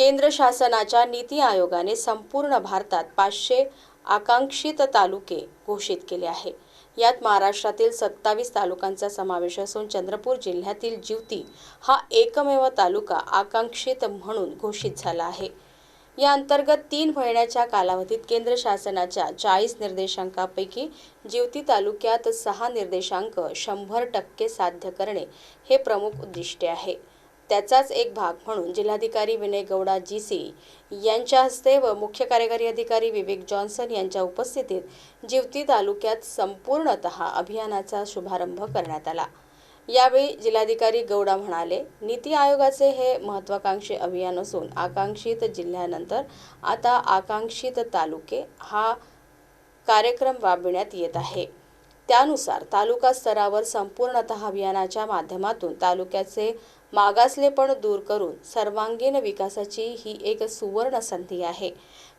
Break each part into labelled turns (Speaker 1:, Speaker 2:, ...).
Speaker 1: केंद्र शासनाच्या नीती आयोगाने संपूर्ण भारतात पाचशे आकांक्षित तालुके घोषित केले आहे. यात महाराष्ट्रातील सत्तावीस तालुक्यांचा समावेश असून चंद्रपूर जिल्ह्यातील जिवती हा एकमेव तालुका आकांक्षित म्हणून घोषित झाला आहे. या अंतर्गत तीन महिन्याच्या कालावधीत केंद्र शासनाच्या चाळीस निर्देशांकापैकी जिवती तालुक्यात सहा निर्देशांक शंभर टक्के साध्य करणे हे प्रमुख उद्दिष्टे आहे. त्याचाच एक भाग म्हणून जिल्हाधिकारी विनय गौडा जी सी यांच्या हस्ते व मुख्य कार्यकारी अधिकारी विवेक जॉन्सन यांच्या उपस्थितीत जिवती तालुक्यात संपूर्णत अभियानाचा शुभारंभ करण्यात आला. यावेळी जिल्हाधिकारी गौडा म्हणाले नीती आयोगाचे हे महत्वाकांक्षी अभियान असून आकांक्षित जिल्ह्यानंतर आता आकांक्षित तालुके हा कार्यक्रम राबविण्यात येत आहे. त्यानुसार तालुका स्तरावर संपूर्णतः अभियानाच्या माध्यमातून तालुक्याचे मागासलेपण दूर करून सर्वांगीण विकासाची ही एक सुवर्ण संधी आहे.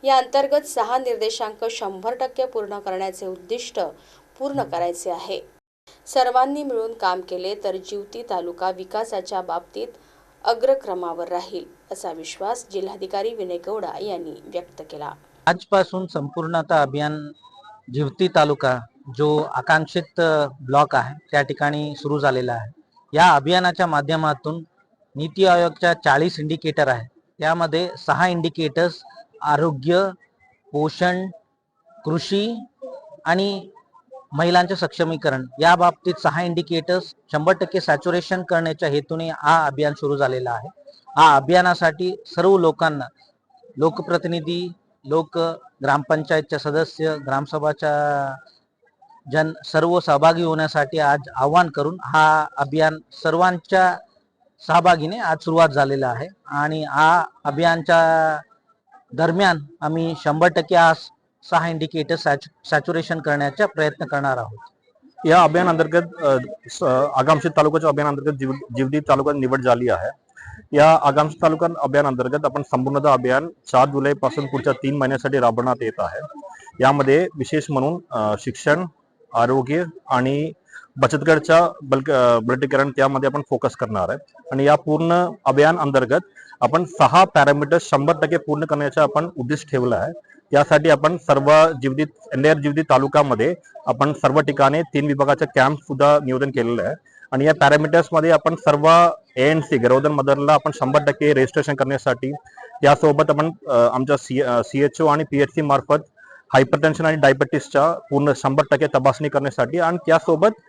Speaker 1: या अंतर्गत सहा निर्देशांक शंभर टक्के पूर्ण करण्याचे उद्दिष्ट पूर्ण करायचे आहे. सर्वांनी मिळून काम केले तर जिवती तालुका विकासाच्या बाबतीत अग्रक्रमावर राहील असा विश्वास जिल्हाधिकारी विनय गौडा यांनी व्यक्त केला.
Speaker 2: आजपासून संपूर्णतः अभियान जिवती तालुका जो आकांक्षित ब्लॉक आहे त्या ठिकाणी सुरू झालेला आहे. या अभियानाच्या माध्यमातून नीती आयोगच्या चाळीस इंडिकेटर आहे. त्यामध्ये सहा इंडिकेटर्स आरोग्य पोषण कृषी आणि महिलांचे सक्षमीकरण. या बाबतीत सहा इंडिकेटर्स शंभर टक्के सॅच्युरेशन करण्याच्या हेतूने हा अभियान सुरू झालेला आहे. हा अभियानासाठी सर्व लोकांना लोकप्रतिनिधी लोक ग्रामपंचायतच्या सदस्य ग्रामसभाच्या जन सर्व सहभागी होण्यासाठी आज आवाहन करून हा अभियान सर्वांच्या सहभागीने आज सुरुवात झालेला आहे. आणि हा अभियानच्या दरम्यान आम्ही शंभर टक्के आज सहा इंडिकेटर सॅच्युरेशन करण्याचा प्रयत्न करणार आहोत.
Speaker 3: या अभियान अंतर्गत आगामशी तालुक्याच्या अभियान अंतर्गत जीव जिवदी तालुक्यात निवड झाली आहे. या आगामशी तालुका अभियान अंतर्गत आपण संपूर्णतः अभियान सात जुलै पासून पुढच्या तीन महिन्यासाठी राबवण्यात येत आहे. यामध्ये विशेष म्हणून शिक्षण आरोग्य आणि बचत गटच्या बल बलटीकरण त्यामध्ये आपण फोकस करणार आहे. आणि या पूर्ण अभियान अंतर्गत आपण सहा पॅरामीटर शंभर टक्के पूर्ण करण्याचा आपण उद्देश ठेवला आहे. त्यासाठी आपण सर्व जिवदी एनडीआर जिवदी तालुक्यामध्ये आपण सर्व ठिकाणी तीन विभागाचे कॅम्प सुद्धा नियोजन केलेलं आहे. आणि या पॅरामीटर्समध्ये आपण सर्व ए एन सी गरोदर मदरला आपण शंभर टक्के रजिस्ट्रेशन करण्यासाठी यासोबत आपण आमच्या सी एच ओ आणि पीएचसी मार्फत हायपरटेन्शन आणि डायबेटीसच्या पूर्ण शंभर टक्के तपासणी करण्यासाठी आणि त्यासोबत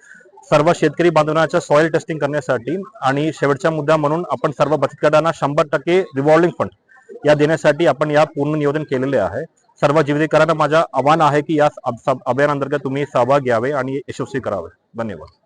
Speaker 3: सर्व शेतकरी बांधवांच्या सॉइल टेस्टिंग करण्यासाठी आणि शेवटचा मुद्दा म्हणून आपण सर्व बचत गटांना शंभर टक्के रिव्हॉल्विंग फंड या देण्यासाठी आपण या पूर्ण नियोजन केलेले आहे. सर्व जीवितकरांना माझं आव्हान आहे की या अभियानांतर्गत तुम्ही सहभाग घ्यावे आणि यशस्वी करावे. धन्यवाद.